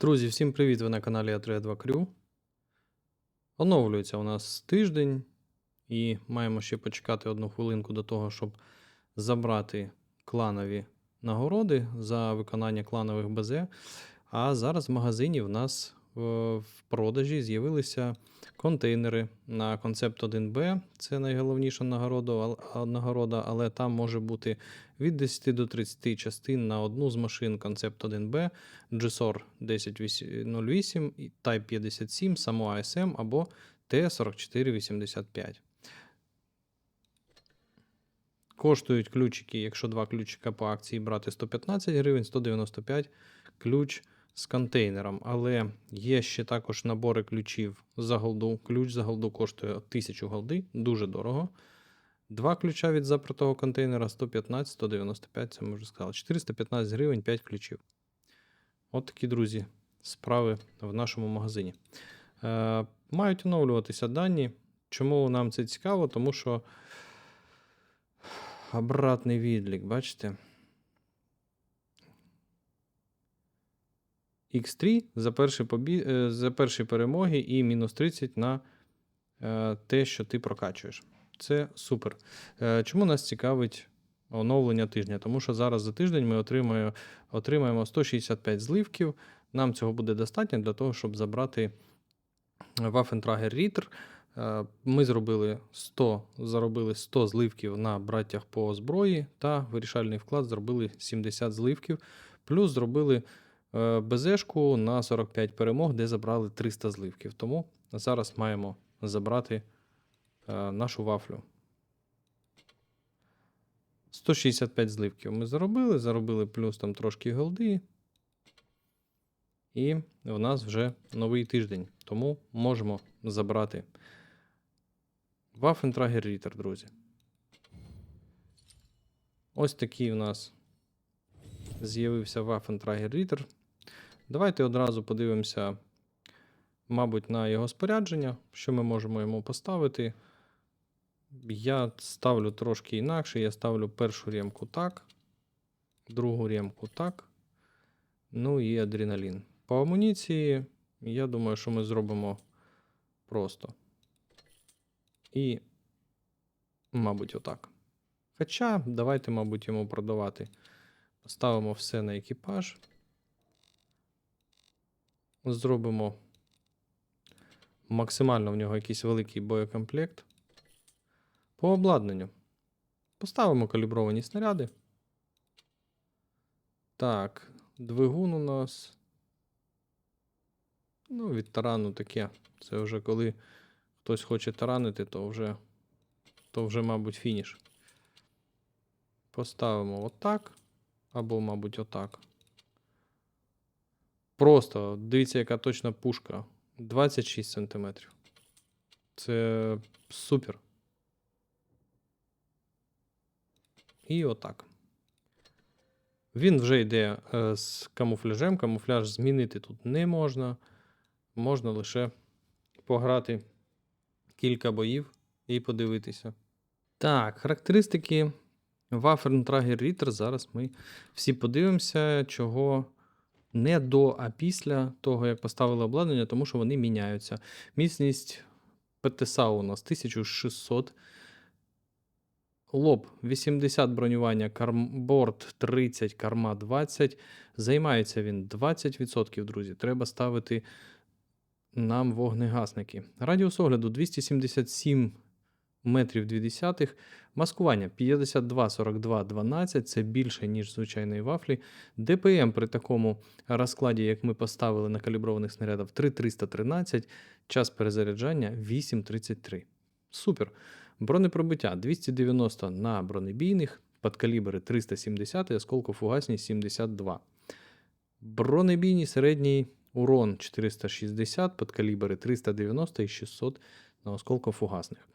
Друзі, всім привіт! Ви на каналі А32 Крю. Оновлюється у нас тиждень, і маємо ще почекати одну хвилинку до того, щоб забрати кланові нагороди за виконання кланових БЗ. А зараз в магазині в нас в продажі з'явилися контейнери на концепт 1Б. Це найголовніша нагорода, але там може бути від 10 до 30 частин на одну з машин концепт 1Б. GSOR 1008 і Type 57, само ASM або T4485. Коштують ключики, якщо два ключика по акції брати 115 гривень, 195 ключ з контейнером. Але є ще також набори ключів за голду. Ключ за голду коштує 1000 голди, дуже дорого. Два ключа від запертого контейнера 115, 195, це ми вже сказали. 415 гривень, 5 ключів. От такі, друзі, справи в нашому магазині. Е, мають оновлюватися дані. Чому нам це цікаво? Тому що обратний відлік, бачите? X3 за перші, побі... е, за перші перемоги і мінус 30 на е, те, що ти прокачуєш. Це супер. Е, Чому нас цікавить оновлення тижня? Тому що зараз за тиждень ми отримаємо, отримаємо 165 зливків. Нам цього буде достатньо для того, щоб забрати Waffentrager Ritter. Е, Ми зробили 100, заробили 100 зливків на браттях по зброї та вирішальний вклад зробили 70 зливків. Плюс зробили е, БЗшку на 45 перемог, де забрали 300 зливків. Тому зараз маємо забрати нашу вафлю. 165 зливків ми заробили, заробили плюс там трошки голди. І в нас вже новий тиждень, тому можемо забрати Waffentrager Ritter, друзі. Ось такий у нас з'явився Waffentrager Ritter. Давайте одразу подивимося, мабуть, на його спорядження, що ми можемо йому поставити. Я ставлю трошки інакше. Я ставлю першу ремку так, другу ремку так. Ну і адреналін. По амуніції, я думаю, що ми зробимо просто. І, мабуть, отак. Хоча, давайте, мабуть, йому продавати. Поставимо все на екіпаж. Зробимо максимально в нього якийсь великий боєкомплект. По обладнанню. Поставимо калібровані снаряди. Так, двигун у нас. Ну, від тарану таке. Це вже коли хтось хоче таранити, то вже, то вже, мабуть, фініш. Поставимо отак. Або, мабуть, отак. Просто дивіться, яка точна пушка. 26 см. Це супер. І отак. Він вже йде е, з камуфляжем. Камуфляж змінити тут не можна. Можна лише пограти кілька боїв і подивитися. Так, характеристики Waffentrager Ritter. Зараз ми всі подивимося, чого не до, а після того, як поставили обладнання, тому що вони міняються. Міцність ПТСА у нас 1600. Лоб 80 бронювання, кармборд 30, карма 20. Займається він 20%, друзі. Треба ставити нам вогнегасники. Радіус огляду 277 метрів 20. Маскування 52, 42, 12. Це більше, ніж звичайної вафлі. ДПМ при такому розкладі, як ми поставили на каліброваних снарядах 3313. Час перезаряджання 8.33. Супер. Бронепробиття 290 на бронебійних, подкалібри 370 і осколкофугасність 72. Бронебійний середній урон 460, подкалібри 390 і 600 на осколкофугасних.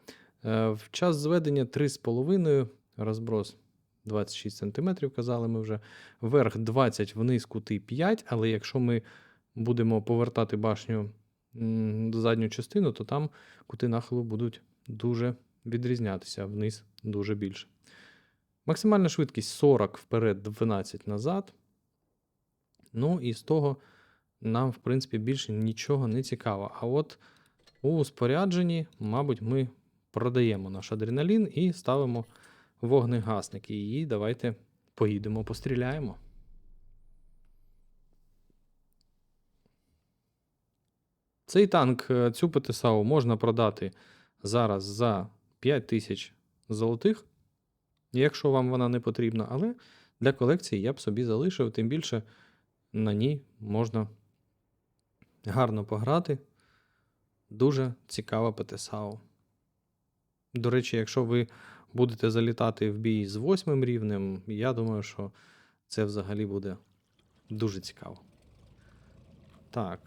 Е, В час зведення 3,5, розброс 26 см, казали ми вже. Вверх 20, вниз кути 5, але якщо ми будемо повертати башню до задню частину, то там кути нахилу будуть дуже відрізнятися вниз дуже більше. Максимальна швидкість 40 вперед, 12 назад. Ну і з того нам, в принципі, більше нічого не цікаво. А от у спорядженні, мабуть, ми продаємо наш адреналін і ставимо вогнегасники. І давайте поїдемо, постріляємо. Цей танк, е, цю ПТСАУ можна продати зараз за 5 тисяч золотих, якщо вам вона не потрібна, але для колекції я б собі залишив, тим більше на ній можна гарно пограти. Дуже цікава ПТСАУ. До речі, якщо ви будете залітати в бій з восьмим рівнем, я думаю, що це взагалі буде дуже цікаво. Так.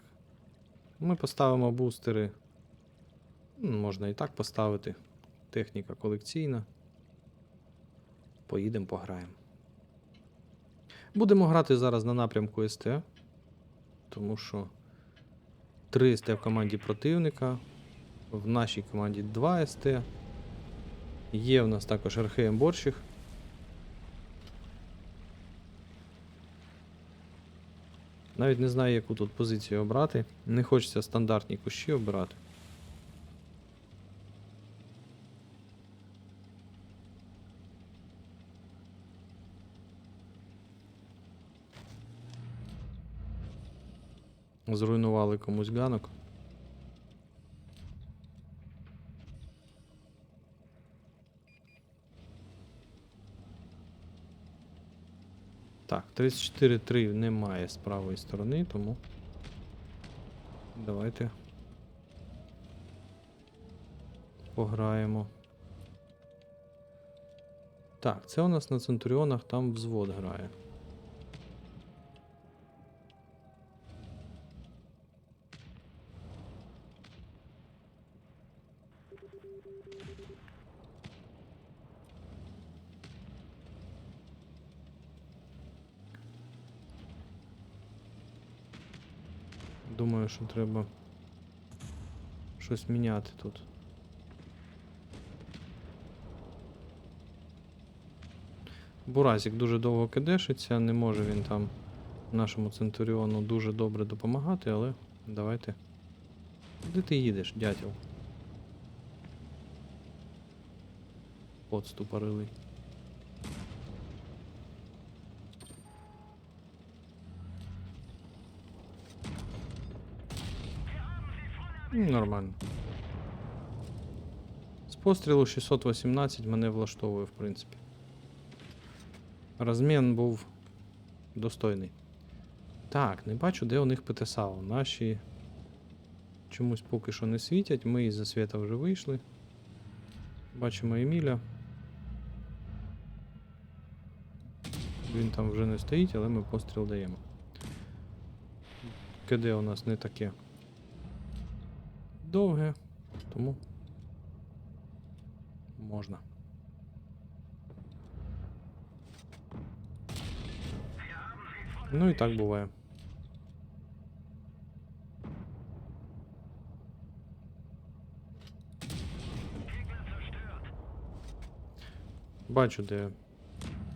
Ми поставимо бустери. Можна і так поставити. Техніка колекційна. Поїдемо, пограємо. Будемо грати зараз на напрямку СТ, тому що 3 СТ в команді противника. В нашій команді 2 СТ. Є в нас також РХМ Борщих. Навіть не знаю, яку тут позицію обрати. Не хочеться стандартні кущі обирати. Зруйнували комусь ганок. Так, 34-3 немає з правої сторони, тому давайте пограємо. Так, це у нас на Центуріонах там взвод грає. Думаю, що треба щось міняти тут. Буразик дуже довго кидешиться, не може він там нашому Центуріону дуже добре допомагати, але давайте. Куди ти їдеш, дятел? Подступорилий. Нормально. З пострілу 618 мене влаштовує, в принципі. Розмін був достойний. Так, не бачу, де у них ПТСАУ. Наші чомусь поки що не світять. Ми із засвіта вже вийшли. Бачимо Еміля. Він там вже не стоїть, але ми постріл даємо. КД у нас не таке довге, тому можна. Ну і так буває. Бачу, де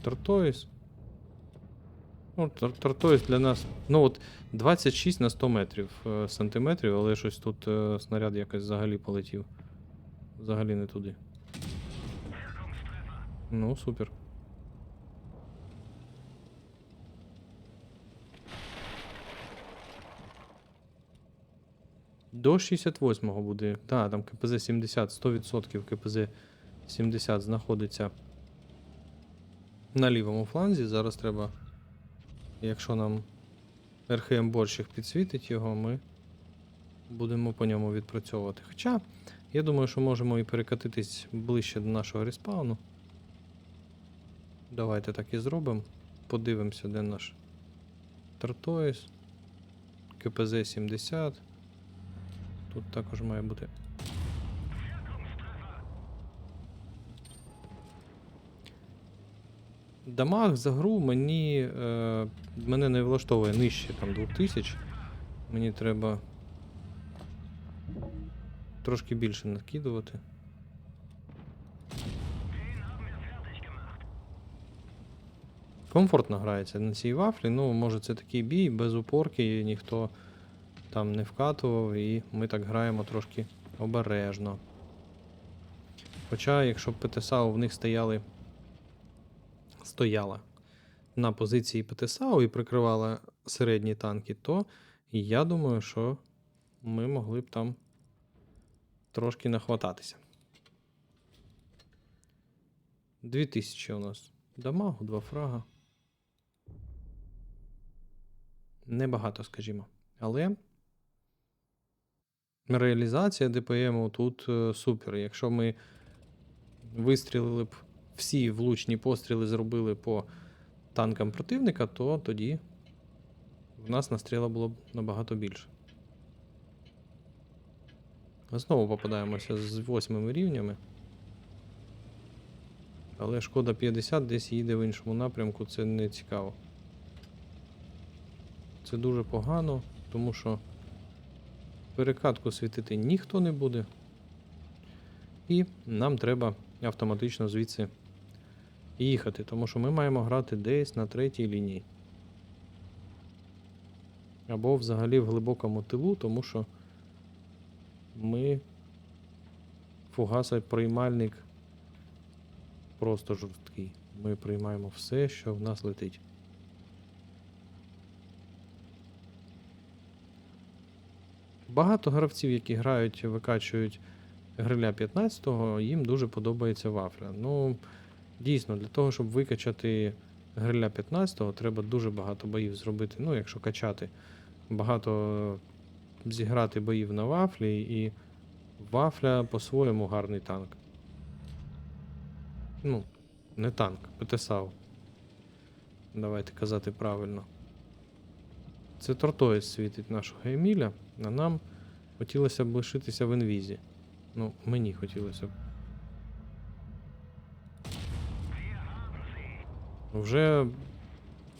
Тартоїс. Ну, Тартоїс для нас. Ну от 26 на 100 метрів е, сантиметрів, але щось тут е, снаряд якось взагалі полетів. Взагалі не туди. Ну, супер. До 68-го буде. Так, там КПЗ 70, 100% КПЗ 70 знаходиться на лівому фланзі. Зараз треба, якщо нам РХМ борщик підсвітить його, ми будемо по ньому відпрацьовувати. Хоча, я думаю, що можемо і перекатитись ближче до нашого респауну. Давайте так і зробимо. Подивимося, де наш Тартоїс. КПЗ 70. Тут також має бути. Дамаг за гру мені. Е, мене не влаштовує нижче там 2000. Мені треба трошки більше накидувати. Комфортно грається на цій вафлі. Ну, може, це такий бій без упорки, ніхто там не вкатував, і ми так граємо трошки обережно. Хоча, якщо б ПТСАУ в них стояли. Стояла на позиції ПТСАУ і прикривала середні танки, то я думаю, що ми могли б там трошки нахвататися. 2000 у нас дамагу, два фрага. Небагато, скажімо. Але реалізація ДПМу тут е, супер. Якщо ми вистрілили б всі влучні постріли зробили по танкам противника, то тоді в нас настріла було б набагато більше. Знову попадаємося з восьмими рівнями. Але шкода 50 десь їде в іншому напрямку, це не цікаво. Це дуже погано, тому що перекатку світити ніхто не буде. І нам треба автоматично звідси їхати, тому що ми маємо грати десь на третій лінії. Або взагалі в глибокому тилу, тому що ми фугасоприймальник просто жорсткий. Ми приймаємо все, що в нас летить. Багато гравців, які грають, викачують гриля 15-го, їм дуже подобається вафля. Ну, дійсно, для того, щоб викачати гриля 15-го, треба дуже багато боїв зробити. Ну, якщо качати, багато зіграти боїв на вафлі, і вафля по-своєму гарний танк. Ну, не танк, ПТСАУ. Давайте казати правильно. Це Тортоїс світить нашого Еміля, а нам хотілося б лишитися в інвізі. Ну, мені хотілося б. Вже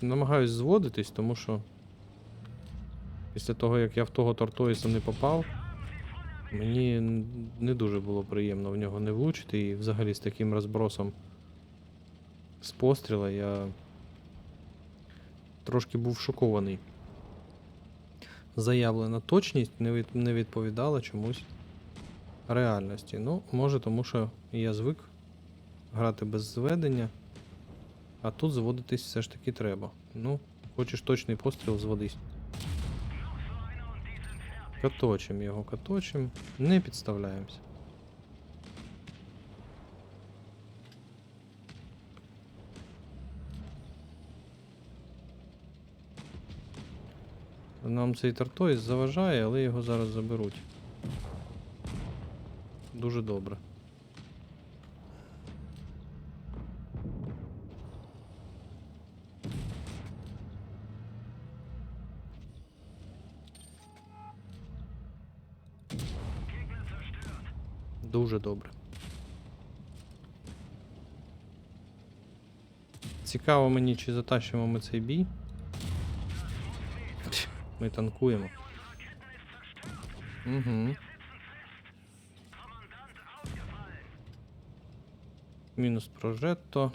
намагаюсь зводитись, тому що після того, як я в того Тортоїса не попав, мені не дуже було приємно в нього не влучити, і взагалі з таким розбросом з постріла я трошки був шокований. Заявлена точність не, від, не відповідала чомусь реальності. Ну, може, тому що я звик грати без зведення, а тут зводитись все ж таки треба. Ну, хочеш точний постріл, зводись. Каточим його, каточим, не підставляємося. Нам цей тартоїс заважає, але його зараз заберуть. Дуже добре. Дуже добре. Цікаво мені, чи затащимо ми цей бій. Ми танкуємо. Угу. Мінус прожетто.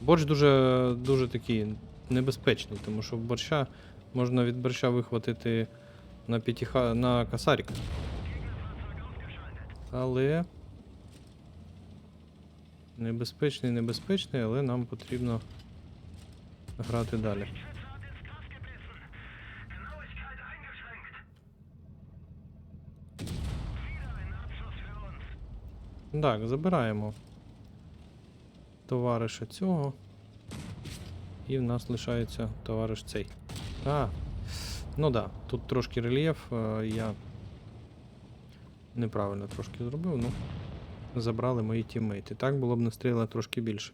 Борщ дуже, дуже такий небезпечний, тому що борща можна від борща вихватити на п'ятіха на касарік. Але. Небезпечний, небезпечний, але нам потрібно грати далі. Так, забираємо товариша цього. І в нас лишається товариш цей. А, ну да, тут трошки рельєф, е, я неправильно трошки зробив, ну. Забрали мої тіммейти. Так було б настріла трошки більше.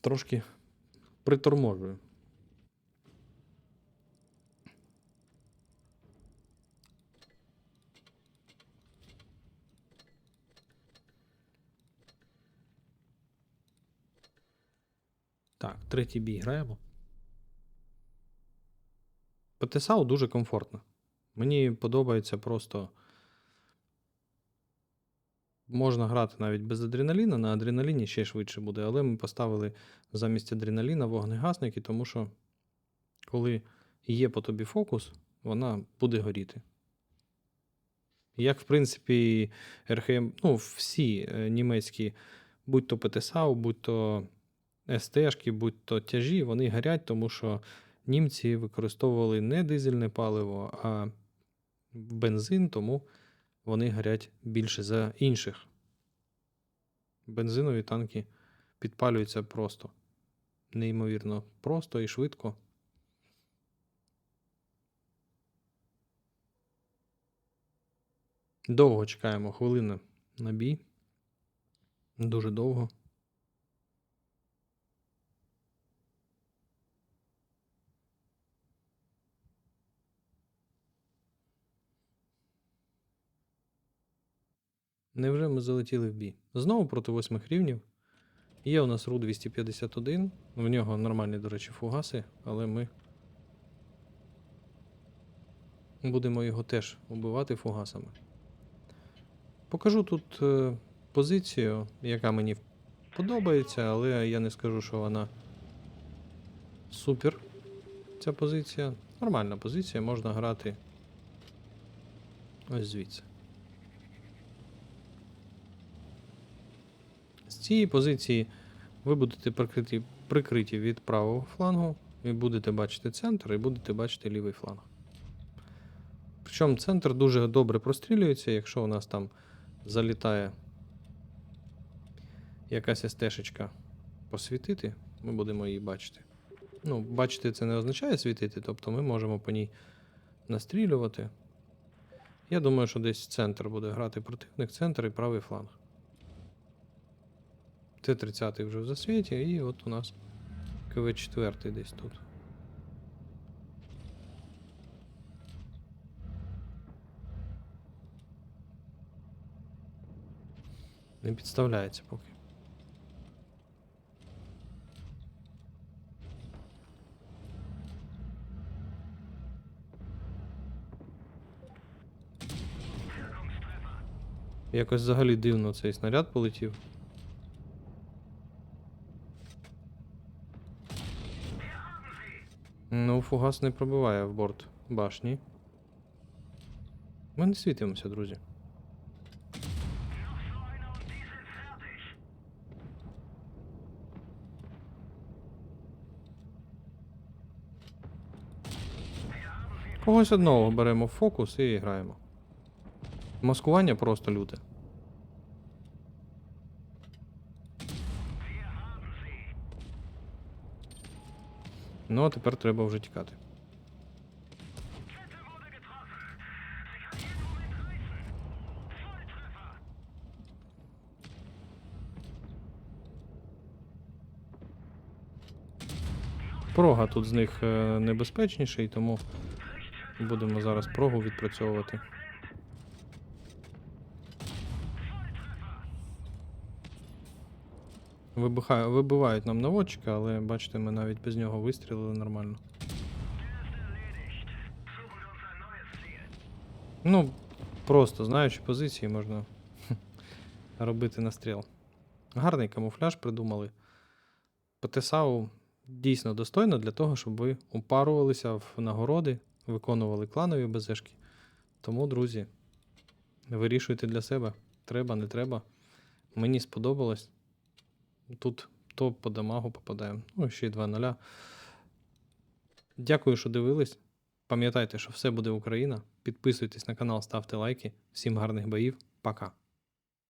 Трошки приторможую. Так, третій бій граємо. ПТСАУ дуже комфортно. Мені подобається просто Можна грати навіть без адреналіна, на адреналіні ще швидше буде, але ми поставили замість адреналіна вогнегасники, тому що коли є по тобі фокус, вона буде горіти. Як, в принципі, РХМ, ну, всі е, німецькі, будь то ПТСАУ, будь то СТшки, будь то тяжі, вони горять, тому що німці використовували не дизельне паливо, а бензин, тому вони горять більше за інших. Бензинові танки підпалюються просто. Неймовірно, просто і швидко. Довго чекаємо хвилину на бій. Дуже довго. Невже ми залетіли в бій? Знову проти восьмих рівнів. Є у нас ру 251. В нього нормальні, до речі, фугаси, але ми будемо його теж убивати фугасами. Покажу тут е, позицію, яка мені подобається, але я не скажу, що вона супер. Ця позиція. Нормальна позиція, можна грати ось звідси. З цієї позиції ви будете прикриті, прикриті від правого флангу, і будете бачити центр, і будете бачити лівий фланг. Причому центр дуже добре прострілюється, якщо у нас там залітає якась естешечка посвітити, ми будемо її бачити. Ну, бачити це не означає світити, тобто ми можемо по ній настрілювати. Я думаю, що десь центр буде грати противник, центр і правий фланг. Т-30 вже в засвіті, і от у нас КВ-4 десь тут. Не підставляється поки. Якось взагалі дивно цей снаряд полетів. Ну, фугас не пробиває в борт башні. Ми не світимося, друзі. Когось одного беремо в фокус і граємо. Маскування просто люте. Ну, а тепер треба вже тікати. Прога тут з них е, небезпечніший, тому будемо зараз прогу відпрацьовувати. Вибухає, вибивають нам наводчика, але бачите, ми навіть без нього вистрілили нормально. Ну, просто знаючи позиції, можна робити настріл. Гарний камуфляж придумали. ПТСАУ дійсно достойно для того, щоб ви упарувалися в нагороди, виконували кланові безешки. Тому, друзі, вирішуйте для себе, треба, не треба. Мені сподобалось. Тут то по дамагу попадаємо. Ну, ще й 2-0. Дякую, що дивились. Пам'ятайте, що все буде Україна. Підписуйтесь на канал, ставте лайки. Всім гарних боїв. Пока.